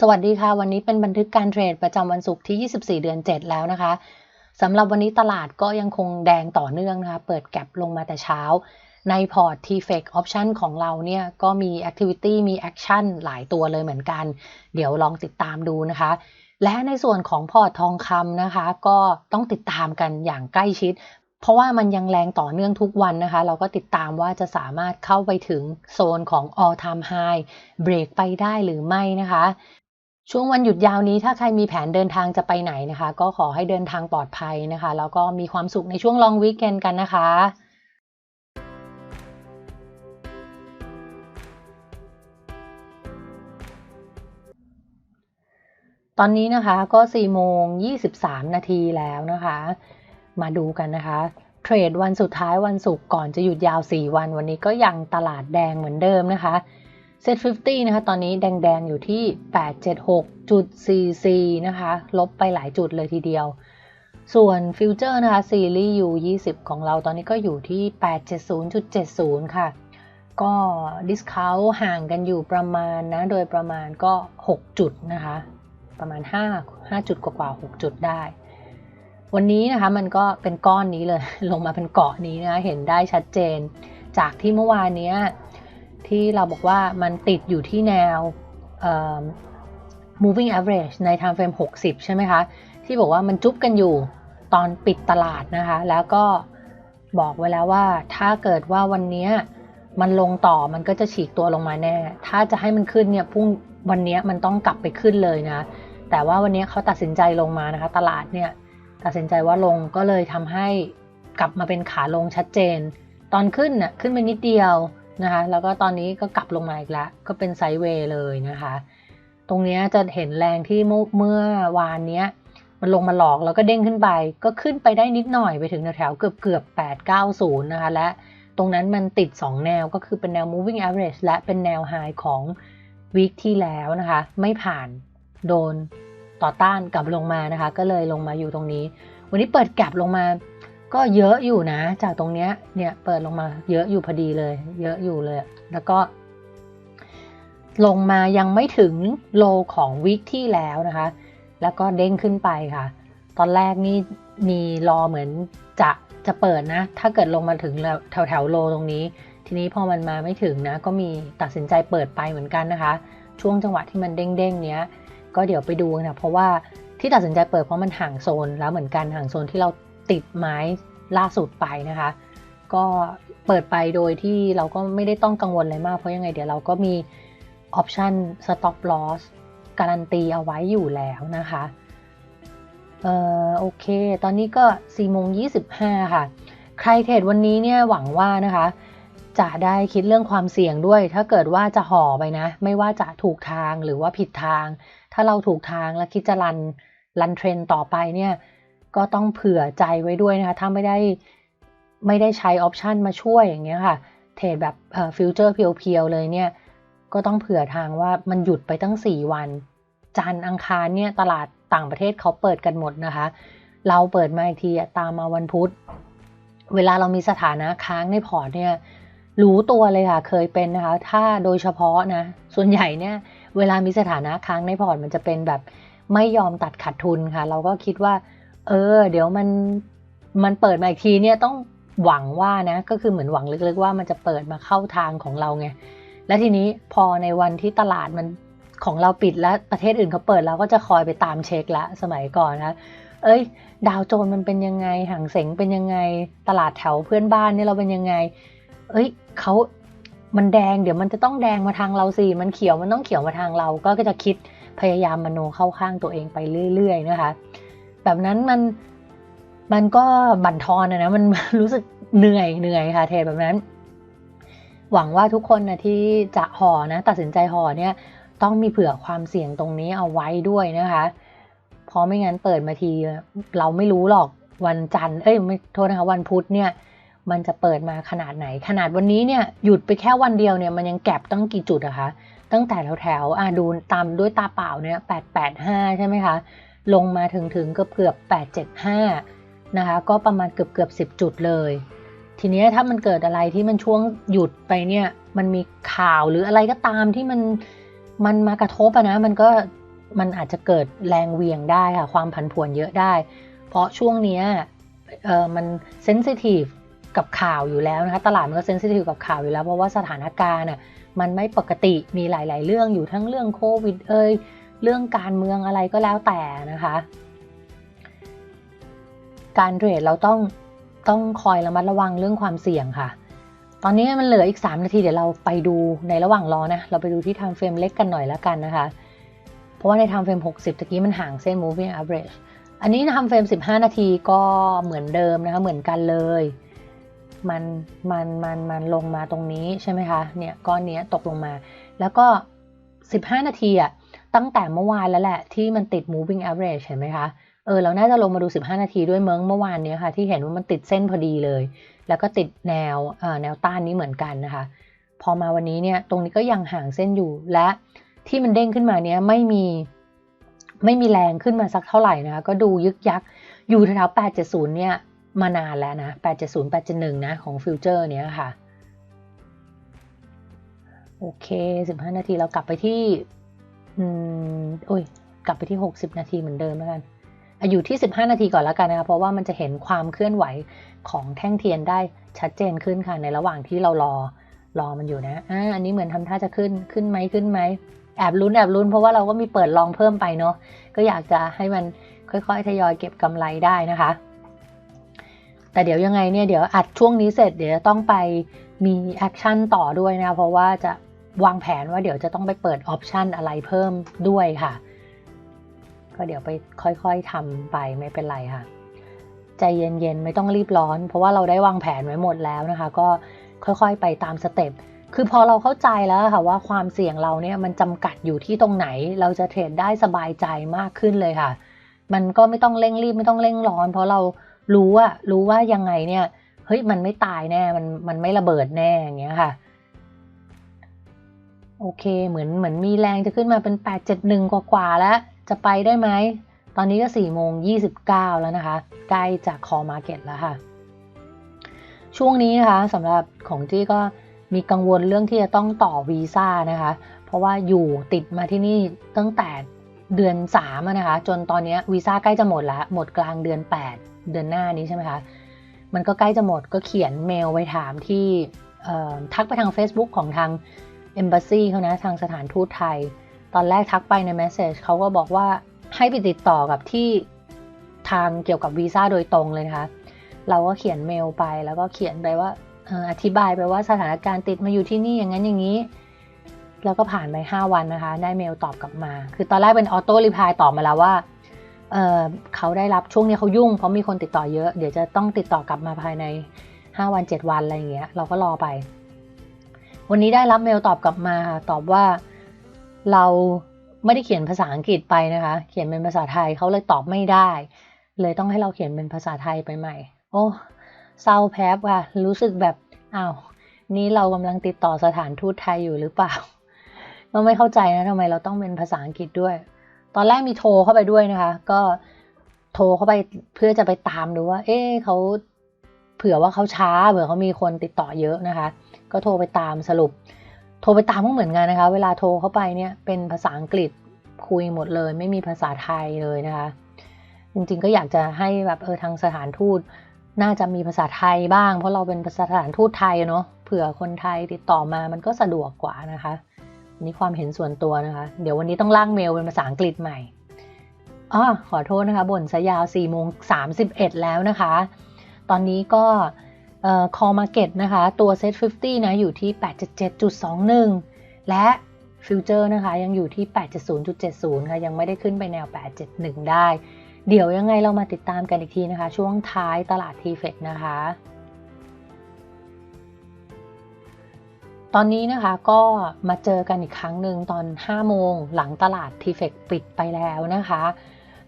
สวัสดีค่ะ วันนี้เป็นบันทึกการเทรดประจำวันศุกร์ที่ 24 เดือน 7 แล้วนะคะสำหรับวันนี้ตลาดก็ยังคงแดงต่อเนื่องนะคะ เปิดแก็บลงมาแต่เช้า ในพอร์ต T-FEC Option ของเราเนี่ยก็มี Activity มี Action หลายตัวเลยเหมือนกัน เดี๋ยวลองติดตามดูนะคะ และในส่วนของพอร์ตทองคำนะคะ ก็ต้องติดตามกันอย่างใกล้ชิด เพราะว่ามันยังแรงต่อเนื่องทุกวันนะคะ เราก็ติดตามว่าจะสามารถเข้าไปถึงโซนของ all time high เบรกไปได้หรือไม่นะคะ ช่วงวันหยุดยาวนี้ถ้าใครมีแผนเดินทางจะไปไหนนะคะ ก็ขอให้เดินทางปลอดภัยนะคะ แล้วก็มีความสุขในช่วงลองวีคเอนกันนะคะตอนนี้นะคะก็4โมง23 นาทีแล้วนะคะ มาดูกันนะคะ เทรดวันสุดท้ายวันศุกร์ก่อนจะหยุดยาว 4 วัน วันนี้ก็ยังตลาดแดงเหมือนเดิมนะคะ เซ็ต50 นะคะ ตอนนี้แดง ๆ อยู่ที่ 876.44 นะคะ ลบไปหลายจุดเลยทีเดียว ส่วนฟิวเจอร์นะคะ ซีรีส์ U20 ของเราตอนนี้ก็อยู่ที่ 870.70 ค่ะ ก็ดิสคาวห่างกันอยู่ประมาณนะ โดยประมาณก็ 6 จุดนะคะ ประมาณ 5 5 จุดกว่าๆ6จุดได้ วันนี้นะคะมันก็เป็นก้อนนี้เลย ลงมาเป็นเกาะนี้นะคะ เห็นได้ชัดเจน จากที่เมื่อวานเนี้ย ที่เราบอกว่ามันติดอยู่ที่แนว moving average ใน time frame 60 ใช่ไหมคะ ที่บอกว่ามันจุ๊บกันอยู่ตอนปิดตลาดนะคะ แล้วก็บอกไว้แล้วว่าถ้าเกิดว่าวันนี้มันลงต่อมันก็จะฉีกตัวลงมาแน่ ถ้าจะให้มันขึ้นเนี่ยพรุ่งวันนี้มันต้องกลับไปขึ้นเลยนะ แต่ว่าวันนี้เขาตัดสินใจลงมานะคะ ตลาดเนี่ยตัดสินใจว่าลงก็เลยทำให้กลับมาเป็นขาลงชัดเจน ตอนขึ้นน่ะขึ้นไปนิดเดียว นะคะ แล้วก็ตอนนี้ก็กลับลงมาอีกแล้ว ก็เป็นไซด์เวย์เลยนะคะ ตรงนี้จะเห็นแรงที่เมื่อวานนี้มันลงมาหลอกแล้วก็เด้งขึ้นไป ก็ขึ้นไปได้นิดหน่อยไปถึงแถวเกือบเกือบ890 นะคะ และตรงนั้นมันติด 2 แนวก็คือเป็นแนว moving average และเป็นแนว high ของวีคที่แล้วนะคะ ไม่ผ่านโดนต่อต้านกลับลงมานะคะ ก็เลยลงมาอยู่ตรงนี้ วันนี้เปิดแก็บลงมา ก็เยอะอยู่นะ จากตรงเนี้ยเนี่ยเปิดลงมาเยอะอยู่พอดีเลย เยอะอยู่เลย แล้วก็ ลงมายังไม่ถึงโลของวิกที่แล้วนะคะ แล้วก็เด้งขึ้นไปค่ะ ตอนแรกนี่มีรอเหมือนจะจะเปิดนะ ถ้าเกิดลงมาถึงแถวแถวโลตรงนี้ ทีนี้พอมันมาไม่ถึงนะ ก็มีตัดสินใจเปิดไปเหมือนกันนะคะ ช่วงจังหวะที่มันเด้งๆเนี้ย ก็เดี๋ยวไปดูนะ เพราะว่าที่ตัดสินใจเปิดเพราะมันห่างโซนแล้วเหมือนกันห่างโซนที่เรา ติดไม้ล่าสุดไปนะคะ ก็เปิดไปโดยที่เราก็ไม่ได้ต้องกังวลอะไรมาก เพราะยังไงเดี๋ยวเราก็มีออปชัน stop loss การันตีเอาไว้อยู่แล้วนะคะเอ่อโอเค ตอนนี้ก็4โมง25 ค่ะ ใครเทรดวันนี้เนี่ยหวังว่านะคะ จะได้คิดเรื่องความเสี่ยงด้วย ถ้าเกิดว่าจะห่อไปนะ ไม่ว่าจะถูกทางหรือว่าผิดทาง ถ้าเราถูกทางแล้วคิดจะรันรันเทรนต่อไปเนี่ย ก็ต้องเผื่อใจไว้ด้วยนะคะ ถ้าไม่ได้ไม่ได้ใช้ออปชันมาช่วยอย่างเงี้ยค่ะ เทรดแบบฟิวเจอร์เพียวๆเลยเนี่ย ก็ต้องเผื่อทางว่ามันหยุดไปตั้ง 4 วัน จันอังคารเนี่ยตลาดต่างประเทศเขาเปิดกันหมดนะคะ เราเปิดมาอีกทีตามมาวันพุธ เวลาเรามีสถานะค้างในพอร์ตเนี่ยรู้ตัวเลยค่ะ เคยเป็นนะคะ ถ้าโดยเฉพาะนะ ส่วนใหญ่เนี่ย เวลามีสถานะค้างในพอร์ตมันจะเป็นแบบไม่ยอมตัดขาดทุนค่ะ เราก็คิดว่า เออ เดี๋ยวมันมันเปิดมาอีกทีเนี่ยต้องหวังว่านะก็คือเหมือนหวังลึกๆว่ามันจะเปิดมาเข้าทางของเราไงและทีนี้พอในวันที่ตลาดมันของเราปิดแล้วประเทศอื่นเขาเปิดเราก็จะคอยไปตามเช็คละสมัยก่อนนะเอ้ย ดาวโจนมันเป็นยังไงหางเสงเป็นยังไง ตลาดแถวเพื่อนบ้านเนี่ยเราเป็นยังไง เอ้ยเขามันแดงเดี๋ยวมันจะต้องแดงมาทางเราสิมันเขียวมันต้องเขียวมาทางเราก็จะคิดพยายามมโนเข้าข้างตัวเองไปเรื่อย ๆ นะคะ แบบนั้นมันมันก็บั่นทอนนะมันรู้สึกเหนื่อยเหนื่อยค่ะเทแบบนั้น หวังว่าทุกคนนะที่จะห่อนะ ตัดสินใจห่อเนี่ย ต้องมีเผื่อความเสี่ยงตรงนี้เอาไว้ด้วยนะคะเพราะไม่งั้นเปิดมาที เราไม่รู้หรอกวันจันทร์เอ้ยไม่โทษนะคะวันพุธเนี่ย มันจะเปิดมาขนาดไหน ขนาดวันนี้เนี่ยหยุดไปแค่วันเดียวเนี่ยมันยังแก็บตั้งกี่จุดอะคะตั้งแต่แถวแถวอะดูตามด้วยตาเปล่าเนี่ยแปดแปดห้าใช่ไหมคะ ลงมาถึงถึงเกือบเกือบ875 นะคะ ก็ประมาณเกือบเกือบ10 จุดเลย ทีนี้ถ้ามันเกิดอะไรที่มันช่วงหยุดไปเนี่ย มันมีข่าวหรืออะไรก็ตามที่มันมันมากระทบอะนะ มันก็มันอาจจะเกิดแรงเวียงได้ค่ะ ความผันผวนเยอะได้ เพราะช่วงนี้เออมันเซนซิทีฟกับข่าวอยู่แล้วนะคะ ตลาดมันก็เซนซิทีฟกับข่าวอยู่แล้ว เพราะว่าสถานการณ์อะมันไม่ปกติมีหลาย ๆ เรื่องอยู่ทั้งเรื่องโควิดเอ่ย เรื่องการเมืองอะไรก็แล้วแต่นะคะ การเทรดเราต้องต้องคอยระมัดระวังเรื่องความเสี่ยงค่ะ ตอนนี้มันเหลืออีก 3 นาทีเดี๋ยวเราไปดูในระหว่างรอนะ เราไปดูที่ time frame เล็กกันหน่อยแล้วกันนะคะ เพราะว่าใน time frame 60ตะกี้มันห่างเส้น moving average อันนี้ time frame 15 นาทีก็เหมือนเดิมนะคะ เหมือนกันเลย มัน มัน มัน มันลงมาตรงนี้ใช่ไหมคะ เนี่ยก้อนนี้ตกลงมา แล้วก็ 15 นาทีอะ ตั้งแต่เมื่อวานแล้วแหละ ที่มันติด moving average เห็นไหมคะ เออ เราน่าจะลงมาดู 15 นาทีด้วยเมืองเมื่อวานนี้ค่ะ ที่เห็นว่ามันติดเส้นพอดีเลย แล้วก็ติดแนวแนวต้านนี้เหมือนกันนะคะ พอมาวันนี้เนี่ย ตรงนี้ก็ยังห่างเส้นอยู่ และที่มันเด้งขึ้นมาเนี้ยไม่มีไม่มีแรงขึ้นมาสักเท่าไหร่นะคะ ก็ดูยึกยักอยู่แถว870 เนี่ย มานานแล้วนะ 870 871 นะ ของฟิวเจอร์เนี้ยค่ะ โอเค 15 นาทีเรากลับไปที่ อืมโอ้ย กลับไปที่ 60 นาทีเหมือนเดิมแล้วกัน อยู่ที่ 15 นาทีก่อนแล้วกันนะคะ เพราะว่ามันจะเห็นความเคลื่อนไหวของแท่งเทียนได้ชัดเจนขึ้นค่ะ ในระหว่างที่เรารอ รอมันอยู่นะ อ่า อันนี้เหมือนทำท่าจะขึ้น ขึ้นไหมขึ้นไหม แอบลุ้นแอบลุ้นเพราะว่าเราก็มีเปิดลองเพิ่มไปเนาะ ก็อยากจะให้มันค่อยๆ ทยอยเก็บกำไรได้นะคะ แต่เดี๋ยวยังไงเนี่ย เดี๋ยวอัดช่วงนี้เสร็จ เดี๋ยวต้องไปมีแอคชั่นต่อด้วยนะ เพราะว่าจะ วางแผนว่าเดี๋ยวจะต้องไปเปิดออปชันอะไรเพิ่มด้วยค่ะ ก็เดี๋ยวไปค่อยๆทำไปไม่เป็นไรค่ะ ใจเย็นๆ ไม่ต้องรีบร้อน เพราะว่าเราได้วางแผนไว้หมดแล้วนะคะ ก็ค่อยๆไปตามสเต็ปคือพอเราเข้าใจแล้วค่ะว่าความเสี่ยงเราเนี่ยมันจำกัดอยู่ที่ตรงไหน เราจะเทรดได้สบายใจมากขึ้นเลยค่ะ มันก็ไม่ต้องเร่งรีบไม่ต้องเร่งร้อน เพราะเรารู้ว่ารู้ว่ายังไงเนี่ยเฮ้ยมันไม่ตายแน่มันมันไม่ระเบิดแน่อย่างเงี้ยค่ะ โอเค เหมือนเหมือนมีแรงจะขึ้นมาเป็น 871 กว่าๆแล้วจะไปได้ไหม ตอนนี้ก็4โมง29 แล้วนะคะ ใกล้จากคอมาเก็ตแล้วค่ะ ช่วงนี้นะคะสำหรับของจี้ก็มีกังวลเรื่องที่จะต้องต่อวีซ่านะคะ เพราะว่าอยู่ติดมาที่นี่ตั้งแต่เดือน3นะคะ จนตอนนี้วีซ่าใกล้จะหมดล้วหมดกลางเดือน 8 เดือนหน้านี้ใช่ไหมคะมันก็ใกล้จะหมดก็เขียนเมลไปถามที่ทักไปทาง Facebook ของทาง Embassy เขานะทางสถานทูตไทย ตอนแรกทักไปในเมสเซจเขาก็บอกว่าให้ไปติดต่อกับที่ทางเกี่ยวกับวีซ่าโดยตรงเลยนะคะ เราก็เขียนเมลไปแล้วก็เขียนไปว่าอธิบายไปว่าสถานการณ์ติดมาอยู่ที่นี่อย่างนั้นอย่างนี้ แล้วก็ผ่านไป 5 วันนะคะ ได้เมลตอบกลับมา คือตอนแรกเป็นออโต้รีพายตอบมาแล้วว่าเเขาได้รับช่วงนี้เขายุ่งเพราะมีคนติดต่อเยอะ เดี๋ยวจะต้องติดต่อกลับมาภายใน 5 วัน 7 วันอะไรอย่างเงี้ยเราก็รอไป วันนี้ได้รับเมลตอบกลับมาตอบว่าเราไม่ได้เขียนภาษาอังกฤษไปนะคะ เขียนเป็นภาษาไทยเขาเลยตอบไม่ได้ เลยต้องให้เราเขียนเป็นภาษาไทยไปใหม่ โอ้เศร้าแพ้ค่ะ รู้สึกแบบอ้าวนี่เรากำลังติดต่อสถานทูตไทยอยู่หรือเปล่าก็ไม่เข้าใจนะทำไมเราต้องเป็นภาษาอังกฤษด้วย ตอนแรกมีโทรเข้าไปด้วยนะคะ ก็โทรเข้าไปเพื่อจะไปตามดูว่า เอ๊เขาเผื่อว่าเขาช้าเผื่อเขามีคนติดต่อเยอะนะคะ ก็โทรไปตามสรุป โทรไปตามก็เหมือนกันนะคะ เวลาโทรเข้าไปเนี่ยเป็นภาษาอังกฤษคุยหมดเลย ไม่มีภาษาไทยเลยนะคะ จริงๆก็อยากจะให้แบบเออทางสถานทูตน่าจะมีภาษาไทยบ้าง เพราะเราเป็นสถานทูตไทยเนาะเผื่อคนไทยติดต่อมามันก็สะดวกกว่านะคะนี่ความเห็นส่วนตัวนะคะ เดี๋ยววันนี้ต้องล่างเมลเป็นภาษาอังกฤษใหม่อ๋อขอโทษนะคะบ่นซะยาว4โมง31 แล้วนะคะ ตอนนี้ก็ call market นะคะ ตัว set 50 นะ อยู่ที่ 877.21 และฟิวเจอร์นะคะ ยังอยู่ที่ 870.70 ค่ะ ยังไม่ได้ขึ้นไปแนว 871 ได้ เดี๋ยวยังไงเรามาติดตามกันอีกทีนะคะ ช่วงท้ายตลาดทีเฟกนะคะ ตอนนี้นะคะก็มาเจอกันอีกครั้งหนึ่งตอน 5 โมงหลังตลาดทีเฟกปิดไปแล้วนะคะ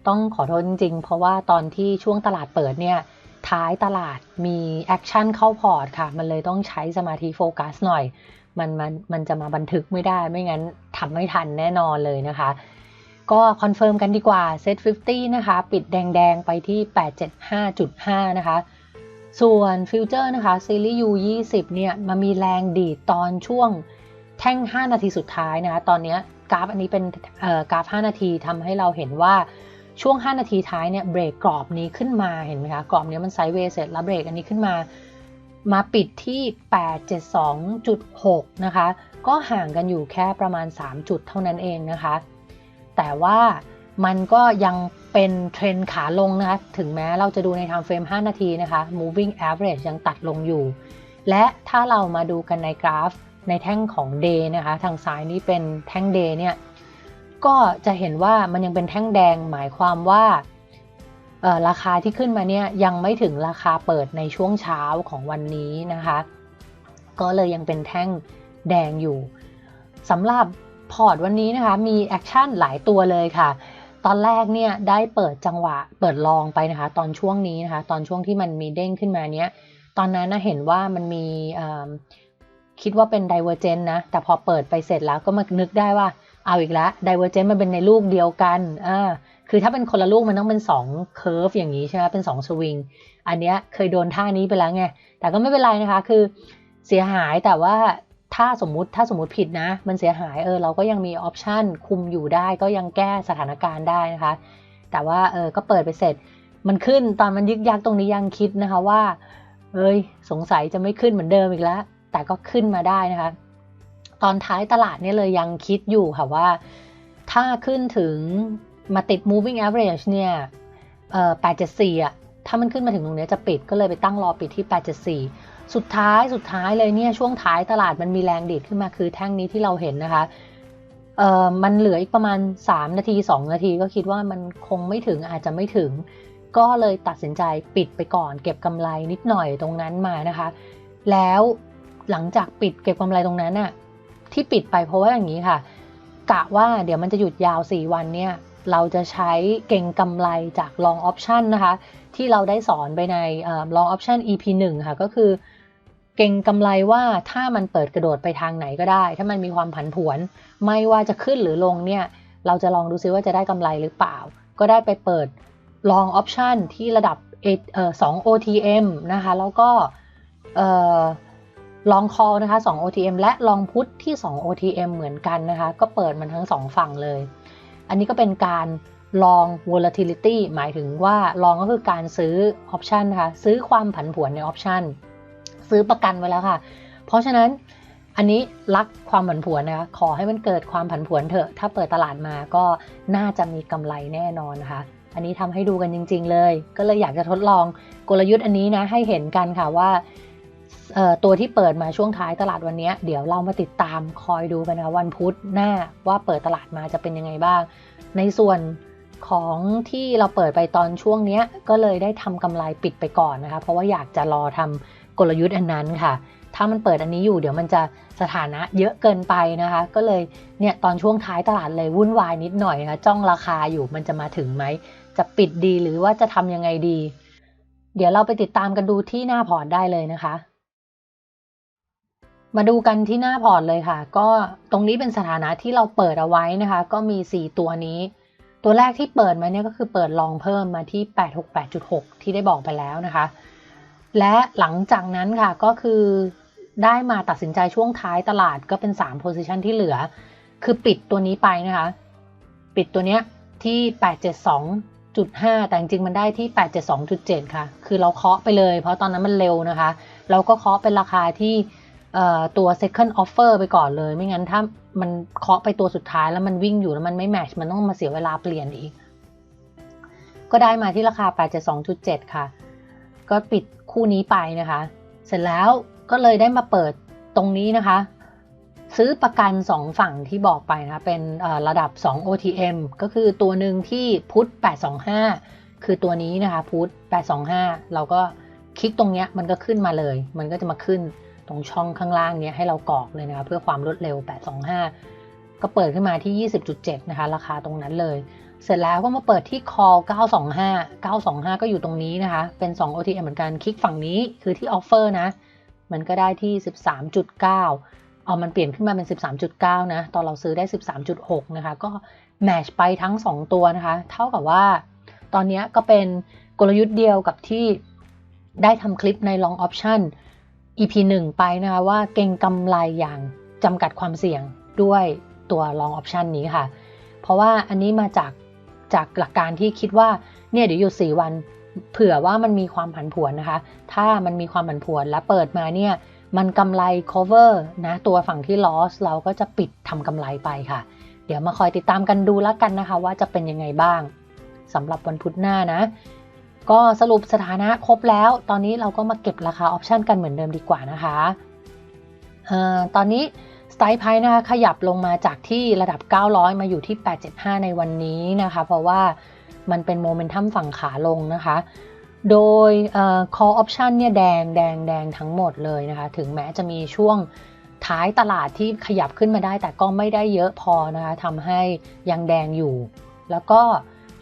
ต้องขอโทษจริงๆ เพราะว่าตอนที่ช่วงตลาดเปิดเนี่ย ท้ายตลาดมีแอคชั่นเข้าพอร์ตค่ะ มันเลยต้องใช้สมาธิโฟกัสหน่อย มันมันมันจะมาบันทึกไม่ได้ ไม่งั้นทำไม่ทันแน่นอนเลยนะคะ ก็คอนเฟิร์มกันดีกว่าเซ็ต50 นะคะ ปิดแดงๆ ไปที่ 875.5 นะคะ ส่วนฟิวเจอร์นะคะ ซีรีส์ U20 เนี่ยมามีแรงดีดตอนช่วงแท่ง 5 นาทีสุดท้ายนะคะ ตอนนี้กราฟอันนี้เป็นกราฟ 5 นาทีทำให้เราเห็นว่า ช่วง 5 นาทีท้ายเนี่ยเบรกกรอบนี้ขึ้นมาเห็นไหมคะกรอบนี้มันไซด์เวย์เสร็จแล้วเบรกอันนี้ขึ้นมา มาปิดที่ 872.6 นะคะ ก็ห่างกันอยู่แค่ประมาณ 3 จุดเท่านั้นเองนะคะ แต่ว่ามันก็ยังเป็นเทรนขาลงนะคะ ถึงแม้เราจะดูใน time frame 5 นาทีนะคะ moving average ยังตัดลงอยู่ และถ้าเรามาดูกันในกราฟในแท่งของ day นะคะ ทางซ้ายนี้เป็นแท่ง day เนี่ย ก็จะเห็นว่ามันยังเป็นแท่งแดงหมายความว่าราคาที่ขึ้นมาเนี่ยยังไม่ถึงราคาเปิดในช่วงเช้าของวันนี้นะคะ ก็เลยยังเป็นแท่งแดงอยู่สำหรับพอร์ตวันนี้นะคะมีแอคชั่นหลายตัวเลยค่ะ ตอนแรกเนี่ยได้เปิดจังหวะเปิดลองไปนะคะ ตอนช่วงนี้นะคะ ตอนช่วงที่มันมีเด้งขึ้นมาเนี้ยตอนนั้นนะเห็นว่ามันมีคิดว่าเป็น divergent นะแต่พอเปิดไปเสร็จแล้วก็มานึกได้ว่า เอาอีกแล้ว divergent มันเป็นในลูกเดียวกันอ่าคือถ้าเป็นคนละลูกมันต้องเป็น2 curve อย่างนี้ใช่ไหมเป็น2 swing อันเนี้ยเคยโดนท่านี้ไปแล้วไง แต่ก็ไม่เป็นไรนะคะ คือเสียหายแต่ว่าถ้าสมมุติถ้าสมมุติผิดนะ มันเสียหายเออเราก็ยังมีออปชันคุมอยู่ได้ ก็ยังแก้สถานการณ์ได้นะคะ แต่ว่าเออก็เปิดไปเสร็จ มันขึ้นตอนมันยึกยักตรงนี้ยังคิดนะคะว่าเอ้ยสงสัยจะไม่ขึ้นเหมือนเดิมอีกแล้ว แต่ก็ขึ้นมาได้นะคะ ตอนท้ายตลาดเนี่ยเลยยังคิดอยู่ค่ะว่า ถ้าขึ้นถึงมาติด moving average เนี่ยเอ่อ874อะถ้ามันขึ้นมาถึงตรงนี้จะปิดก็เลยไปตั้งรอปิดที่ 874 สุดท้ายสุดท้ายเลยเนี่ยช่วงท้ายตลาดมันมีแรงดีดขึ้นมาคือแท่งนี้ที่เราเห็นนะคะเอ่อมันเหลืออีกประมาณ 3 นาที 2 นาทีก็คิดว่ามันคงไม่ถึงอาจจะไม่ถึง ก็เลยตัดสินใจปิดไปก่อน เก็บกำไรนิดหน่อยตรงนั้นมานะคะ แล้วหลังจากปิดเก็บกำไรตรงนั้นน่ะ ที่ปิดไปเพราะว่าอย่างนี้ค่ะ กะว่าเดี๋ยวมันจะหยุดยาว 4 วันเนี่ย เราจะใช้เก่งกำไรจาก long option นะคะ ที่เราได้สอนไปใน long option EP 1 ค่ะ ก็คือ เก่งกำไรว่าถ้ามันเปิดกระโดดไปทางไหนก็ได้ ถ้ามันมีความผันผวน ไม่ว่าจะขึ้นหรือลงเนี่ย เราจะลองดูซิว่าจะได้กำไรหรือเปล่า ก็ได้ไปเปิด long option ที่ระดับ2 OTM นะคะ แล้วก็เอ่อ ลอง call นะคะ 2 OTM และลองพุทที่ 2 OTM เหมือนกันนะคะ ก็เปิดมันทั้ง 2 ฝั่งเลย อันนี้ก็เป็นการลอง volatility หมายถึงว่าลองก็คือการซื้อ option นะคะซื้อความผันผวนใน option ซื้อประกันไว้แล้วค่ะ เพราะฉะนั้นอันนี้รักความผันผวนนะคะขอให้มันเกิดความผันผวนเถอะ ถ้าเปิดตลาดมาก็น่าจะมีกำไรแน่นอนนะคะ อันนี้ทำให้ดูกันจริง ๆ เลย ก็เลยอยากจะทดลองกลยุทธ์อันนี้นะให้เห็นกันค่ะว่า ตัวที่เปิดมาช่วงท้ายตลาดวันนี้ เดี๋ยวเรามาติดตามคอยดูกันนะวันพุธหน้าว่าเปิดตลาดมาจะเป็นยังไงบ้าง ในส่วนของที่เราเปิดไปตอนช่วงนี้ก็เลยได้ทำกำไรปิดไปก่อนนะคะ เพราะว่าอยากจะรอทำกลยุทธ์อันนั้นค่ะ ถ้ามันเปิดอันนี้อยู่เดี๋ยวมันจะสถานะเยอะเกินไปนะคะ ก็เลยเนี่ยตอนช่วงท้ายตลาดเลยวุ่นวายนิดหน่อยนะคะจ้องราคาอยู่มันจะมาถึงไหม จะปิดดีหรือว่าจะทำยังไงดี เดี๋ยวเราไปติดตามกันดูที่หน้าพอร์ตได้เลยนะคะ มาดูกันที่หน้าพอร์ตเลยค่ะ ก็ตรงนี้เป็นสถานะที่เราเปิดเอาไว้นะคะ ก็มี 4 ตัวนี้ ตัวแรกที่เปิดมาเนี่ยก็คือเปิดลองเพิ่มมาที่ 868.6 ที่ได้บอกไปแล้วนะคะ และหลังจากนั้นค่ะก็คือได้มาตัดสินใจช่วงท้ายตลาดก็เป็น 3 position ที่เหลือ คือปิดตัวนี้ไปนะคะ ปิดตัวเนี้ยที่ 872.5 แต่จริงๆมันได้ที่ 872.7 ค่ะ คือเราเคาะไปเลย เพราะตอนนั้นมันเร็วนะคะ เราก็เคาะเป็นราคาที่ ตัว second offer ไปก่อนเลย ไม่งั้นถ้ามันเคาะไปตัวสุดท้ายแล้วมันวิ่งอยู่แล้วมันไม่แมชมันต้องมาเสียเวลาเปลี่ยนอีก ก็ได้มาที่ราคา 872.7 ค่ะ ก็ปิดคู่นี้ไปนะคะ เสร็จแล้วก็เลยได้มาเปิดตรงนี้นะคะ ซื้อประกัน 2 ฝั่งที่บอกไปนะคะเป็นระดับ 2 OTM ก็คือตัวหนึ่งที่พุทธ825 คือตัวนี้นะคะพุทธ825 เราก็คลิกตรงเนี้ยมันก็ขึ้นมาเลย มันก็จะมาขึ้น ตรงช่องข้างล่างเนี้ยให้เรากรอกเลยนะคะเพื่อความรวดเร็ว 825 ก็เปิดขึ้นมาที่ 20.7 นะคะ ราคาตรงนั้นเลย เสร็จแล้วก็มาเปิดที่ call 925 925 ก็อยู่ตรงนี้นะคะ เป็น 2 OTM เหมือนกันคลิกฝั่งนี้คือที่ offer นะ มันก็ได้ที่ 13.9เอามันเปลี่ยนขึ้นมาเป็น 13.9 นะ ตอนเราซื้อได้ 13.6 นะคะ ก็แมชไปทั้ง 2 ตัวนะคะ เท่ากับว่า ตอนนี้ก็เป็นกลยุทธ์เดียวกับที่ได้ทำคลิปใน long option EP 1 ไปนะคะว่าเก่งกำไรอย่างจำกัดความเสี่ยงด้วยตัว long option นี้ค่ะ เพราะว่าอันนี้มาจากจากหลักการที่คิดว่าเนี่ยเดี๋ยวหยุด4วัน เผื่อว่ามันมีความผันผวนนะคะ ถ้ามันมีความผันผวนและเปิดมาเนี่ยมันกำไร cover นะตัวฝั่งที่ loss เราก็จะปิดทำกำไรไปค่ะ เดี๋ยวมาคอยติดตามกันดูแล้วกันนะคะ ว่าจะเป็นยังไงบ้างสำหรับวันพุธหน้านะ ก็สรุปสถานะครบแล้ว ตอนนี้เราก็มาเก็บราคาออปชันกันเหมือนเดิมดีกว่านะคะเอ่อตอนนี้สไตล์ไพ่นะคะขยับลงมาจากที่ระดับ 900 มาอยู่ที่ 875 ในวันนี้นะคะ เพราะว่ามันเป็นโมเมนตัมฝั่งขาลงนะคะ โดย call option เนี่ยแดงแดงแดงทั้งหมดเลยนะคะ ถึงแม้จะมีช่วงท้ายตลาดที่ขยับขึ้นมาได้ แต่ก็ไม่ได้เยอะพอนะคะทำให้ยังแดงอยู่ แล้วก็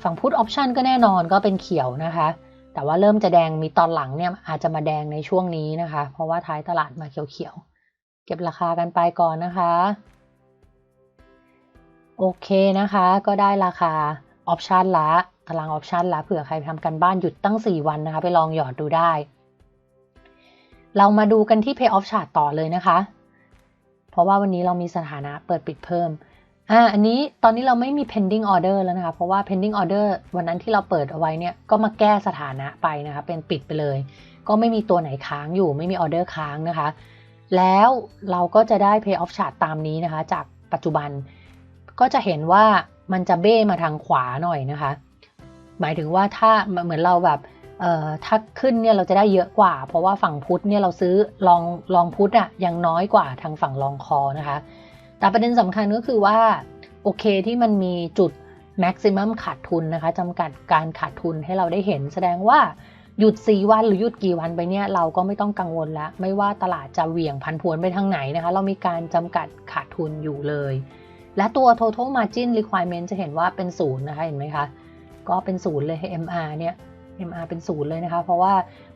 ฝั่งพุท option ก็แน่นอนก็เป็นเขียวนะคะ แต่ว่าเริ่มจะแดงมีตอนหลังเนี่ยอาจจะมาแดงในช่วงนี้นะคะ เพราะว่าท้ายตลาดมาเขียวๆ เก็บราคากันไปก่อนนะคะ โอเคนะคะ ก็ได้ราคาออปชันละตารางออปชันละเผื่อใครทำกันบ้านหยุดตั้ง 4 วันนะคะ ไปลองหยอดดูได้ เรามาดูกันที่ Pay Off Chart ต่อเลยนะคะ เพราะว่าวันนี้เรามีสถานะเปิดปิดเพิ่ม อ่าอันนี้ตอนนี้เราไม่มี pending order แล้วนะคะ เพราะว่า pending order วันนั้นที่เราเปิดเอาไว้เนี่ยก็มาแก้สถานะไปนะคะ เป็นปิดไปเลย ก็ไม่มีตัวไหนค้างอยู่ ไม่มีออเดอร์ค้างนะคะ แล้วเราก็จะได้ pay off chart ตามนี้นะคะ จากปัจจุบัน ก็จะเห็นว่ามันจะเบ้มาทางขวาหน่อยนะคะ หมายถึงว่าถ้าเหมือนเราแบบเอ่อถ้าขึ้นเนี่ยเราจะได้เยอะกว่า เพราะว่าฝั่งพุทธเนี่ยเราซื้อลองลองพุทธอะยังน้อยกว่าทางฝั่งลองคอนะคะ แต่ประเด็นสำคัญก็คือว่าโอเคที่มันมีจุด maximum ขาดทุนนะคะจำกัดการขาดทุนให้เราได้เห็น แสดงว่าหยุด 4 วันหรือหยุดกี่วันไปเนี่ยเราก็ไม่ต้องกังวลแล้วไม่ว่าตลาดจะเหวี่ยงพันผวนไปทางไหนนะคะ เรามีการจำกัดขาดทุนอยู่เลย และตัว total margin requirement จะเห็นว่าเป็นศูนย์นะคะเห็นไหมคะ ก็เป็นศูนย์เลย MR เนี่ย MR เป็นศูนย์เลยนะคะ เพราะว่า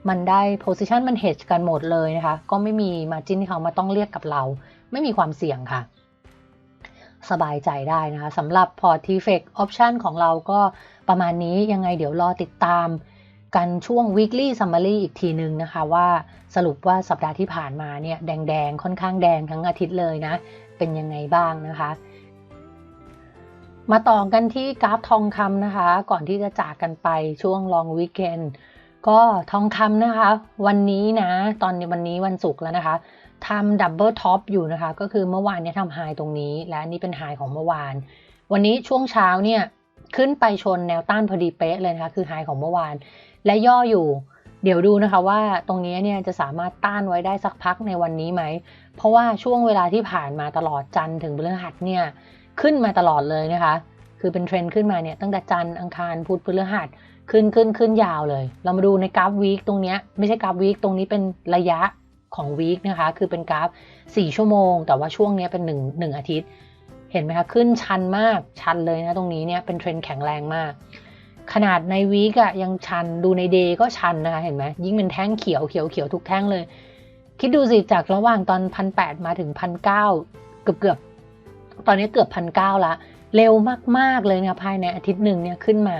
มันได้ position มัน hedge กันหมดเลยนะคะ ก็ไม่มี margin ที่เขามาต้องเรียกกับเรา ไม่มีความเสี่ยงค่ะ สบายใจได้นะคะสำหรับ port t f e c option ของเราก็ประมาณนี้ยังไงเดี๋ยวรอติดตามกันช่วง weekly summary อีกทีนึงนะคะว่าสรุปว่าสัปดาห์ที่ผ่านมาเนี่ยแดงๆ ค่อนข้างแดงทั้งอาทิตย์เลยนะ เป็นยังไงบ้างนะคะ มาต่อกันที่กราฟทองคำนะคะ ก่อนที่จะจากกันไปช่วง long weekend ก็ทองคำนะคะ วันนี้นะ ตอนวันนี้วันศุกร์แล้วนะคะ ทำดับเบิลท็อปอยู่นะคะ ก็คือเมื่อวานเนี่ยทำไฮตรงนี้ และนี่เป็นไฮของเมื่อวาน วันนี้ช่วงเช้าเนี่ยขึ้นไปชนแนวต้านพอดีเป๊ะเลยนะคะคือไฮของเมื่อวาน และย่ออยู่ เดี๋ยวดูนะคะว่าตรงนี้เนี่ยจะสามารถต้านไว้ได้สักพักในวันนี้ไหม เพราะว่าช่วงเวลาที่ผ่านมาตลอดจันถึงพฤหัสเนี่ยขึ้นมาตลอดเลยนะคะ คือเป็นเทรนด์ขึ้นมาเนี่ยตั้งแต่จันอังคารพุธพฤหัสขึ้นขึ้นขึ้นยาวเลย เรามาดูในกราฟวีคตรงนี้ไม่ใช่กราฟวีคตรงนี้เป็นระยะ ของวีคนะคะ คือเป็นกราฟ 4 ชั่วโมง แต่ว่าช่วงนี้เป็น1 1อาทิตย์ เห็นไหมคะ ขึ้นชันมาก ชันเลยนะ ตรงนี้เนี่ยเป็นเทรนด์แข็งแรงมาก ขนาดในวีกอะยังชัน ดูในเดย์ก็ชันนะคะ เห็นไหม ยิ่งเป็นแท่งเขียวเขียวเขียวทุกแท่งเลย คิดดูสิ จากระหว่างตอนพันแมาถึงพันเเกือบเกือบ ตอนนี้เกือบพันเละ เร็วมากๆเลยนะภายในอาทิตย์หนึ่งเนี่ยขึ้นมา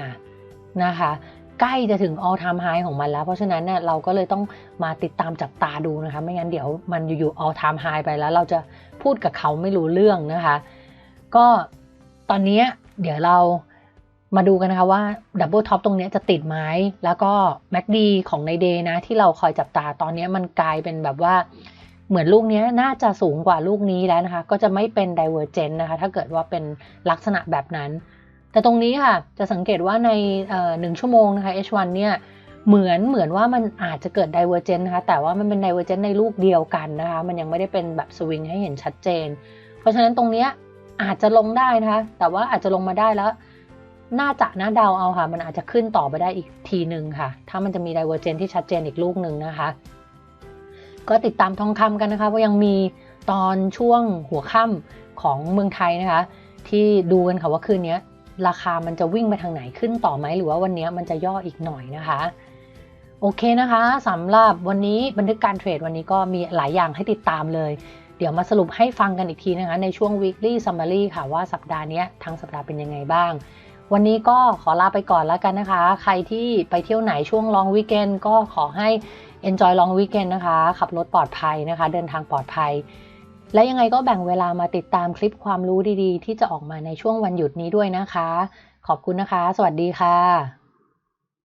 นะคะ ใกล้จะถึง all time high ของมันแล้ว เพราะฉะนั้นเนี่ยเราก็เลยต้องมาติดตามจับตาดูนะคะ ไม่งั้นเดี๋ยวมันอยู่ๆ all time high ไปแล้ว เราจะพูดกับเขาไม่รู้เรื่องนะคะ ก็ตอนนี้เดี๋ยวเรามาดูกันนะคะว่าดับเบิลท็อปตรงนี้จะติดไหมแล้วก็ MACD ของในเดย์นะ ที่เราคอยจับตาตอนนี้มันกลายเป็นแบบว่าเหมือนลูกนี้น่าจะสูงกว่าลูกนี้แล้วนะคะ ก็จะไม่เป็น divergent นะคะ ถ้าเกิดว่าเป็นลักษณะแบบนั้น แต่ตรงนี้ค่ะจะสังเกตว่าในหนึ่งชั่วโมงนะคะ H1 เนี่ยเหมือนเหมือนว่ามันอาจจะเกิด divergent นะคะ แต่ว่ามันเป็น divergent ในลูกเดียวกันนะคะ มันยังไม่ได้เป็นแบบสวิงให้เห็นชัดเจน เพราะฉะนั้นตรงนี้อาจจะลงได้นะคะ แต่ว่าอาจจะลงมาได้แล้ว น่าจะน่าเดาเอาค่ะ มันอาจจะขึ้นต่อไปได้อีกทีหนึ่งค่ะ ถ้ามันจะมี divergent ที่ชัดเจนอีกลูกหนึ่งนะคะ ก็ติดตามทองคำกันนะคะ เพราะยังมีตอนช่วงหัวค่ำของเมืองไทยนะคะ ที่ดูกันค่ะว่าคืนนี้ ราคามันจะวิ่งไปทางไหนขึ้นต่อไหมหรือว่าวันนี้มันจะย่ออีกหน่อยนะคะโอเคนะคะสำหรับวันนี้บันทึกการเทรดวันนี้ก็มีหลายอย่างให้ติดตามเลย เดี๋ยวมาสรุปให้ฟังกันอีกทีนะคะในช่วง weekly summary ค่ะว่าสัปดาห์นี้ทั้งสัปดาห์เป็นยังไงบ้าง วันนี้ก็ขอลาไปก่อนแล้วกันนะคะ ใครที่ไปเที่ยวไหนช่วง long weekend ก็ขอให้ enjoy long weekend นะคะ ขับรถปลอดภัยนะคะ เดินทางปลอดภัย และยังไงก็แบ่งเวลามาติดตามคลิปความรู้ดีๆ ที่จะออกมาในช่วงวันหยุดนี้ด้วยนะคะ ขอบคุณนะคะ สวัสดีค่ะ